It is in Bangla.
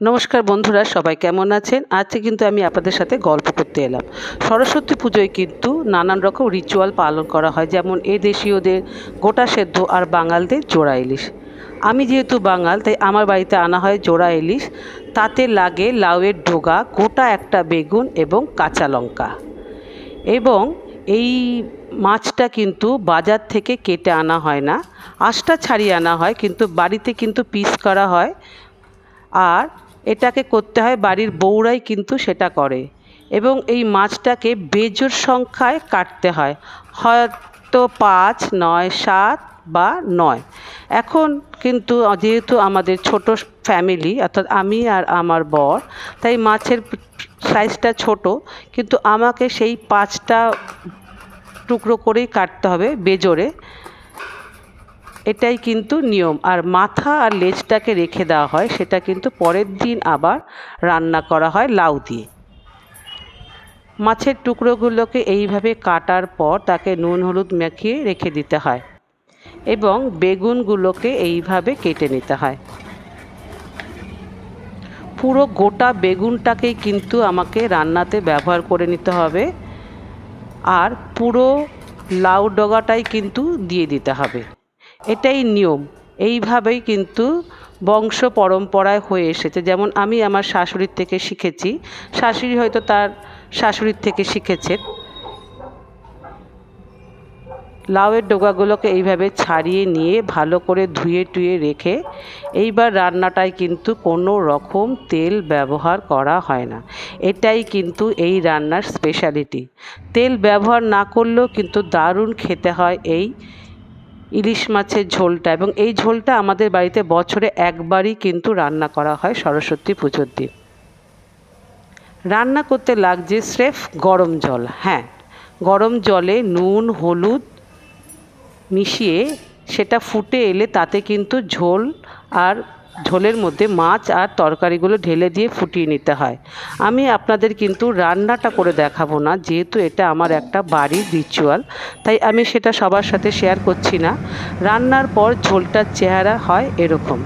নমস্কার বন্ধুরা, সবাই কেমন আছেন? আজকে কিন্তু আমি আপনাদের সাথে গল্প করতে এলাম। সরস্বতী পুজোয় কিন্তু নানান রকম রিচুয়াল পালন করা হয়, যেমন এ দেশীয়দের গোটা সেদ্ধ আর বাঙালদের জোড়া ইলিশ। আমি যেহেতু বাঙাল, তাই আমার বাড়িতে আনা হয় জোড়া ইলিশ। তাতে লাগে লাউয়ের ডোগা, গোটা একটা বেগুন এবং কাঁচা লঙ্কা। এবং এই মাছটা কিন্তু বাজার থেকে কেটে আনা হয় না। আঁশটা ছাড়িয়ে আনা হয়, কিন্তু বাড়িতে কিন্তু পিস করা হয়। আর এটাকে করতে হয়, বাড়ির বউরাই কিন্তু সেটা করে। এবং এই মাছটাকে বেজোড় সংখ্যায় কাটতে হয়, হয়তো পাঁচ, নয়, সাত বা নয়। এখন কিন্তু যেহেতু আমাদের ছোট ফ্যামিলি, অর্থাৎ আমি আর আমার বর, তাই মাছের সাইজটা ছোট, কিন্তু আমাকে সেই পাঁচটা টুকরো করেই কাটতে হবে বেজোড়ে এটাই কিন্তু নিয়ম। আর মাথা আর লেজটাকে রেখে দেওয়া হয়, সেটা কিন্তু পরের দিন আবার রান্না করা হয় লাউ দিয়ে। মাছের টুকরোগুলোকে এইভাবে কাটার পর তাকে নুন, হলুদ মাখিয়ে রেখে দিতে হয় এবং বেগুনগুলোকে এইভাবে কেটে নিতে হয়। পুরো গোটা বেগুনটাকেই কিন্তু আমাকে রান্নাতে ব্যবহার করে নিতে হবে আর পুরো লাউ ডগাটাই কিন্তু দিয়ে দিতে হবে। এটাই নিয়ম। এইভাবেই কিন্তু বংশ পরম্পরায় হয়ে এসেছে। যেমন আমি আমার শাশুড়ির থেকে শিখেছি। শাশুড়ি হয়তো তার শাশুড়ির থেকে শিখেছেন লাউয়ের ডোগাগুলোকে এইভাবে ছাড়িয়ে নিয়ে ভালো করে ধুয়ে টুয়ে রেখে এইবার রান্নাটায় কিন্তু কোনো রকম তেল ব্যবহার করা হয় না। এটাই কিন্তু এই রান্নার স্পেশালিটি তেল ব্যবহার না করলেও কিন্তু দারুণ খেতে হয় এই ইলিশ মাছের ঝোলটা এবং এই ঝোলটা আমাদের বাড়িতে বছরে একবারই কিন্তু রান্না করা হয় সরস্বতী পুজোর দিন। রান্না করতে লাগছে স্রেফ গরম জল হ্যাঁ গরম জলে নুন, হলুদ মিশিয়ে সেটা ফুটে এলে তাতে কিন্তু ঝোল আর ঝোলের মধ্যে মাছ আর তরকারিগুলো ঢেলে দিয়ে ফুটিয়ে নিতে হয়। আমি আপনাদের কিন্তু রান্নাটা করে দেখাবো না, যেহেতু এটা আমার একটা বাড়ির রিচুয়াল তাই আমি সেটা সবার সাথে শেয়ার করছি না। রান্নার পর ঝোলটার চেহারা হয় এরকম।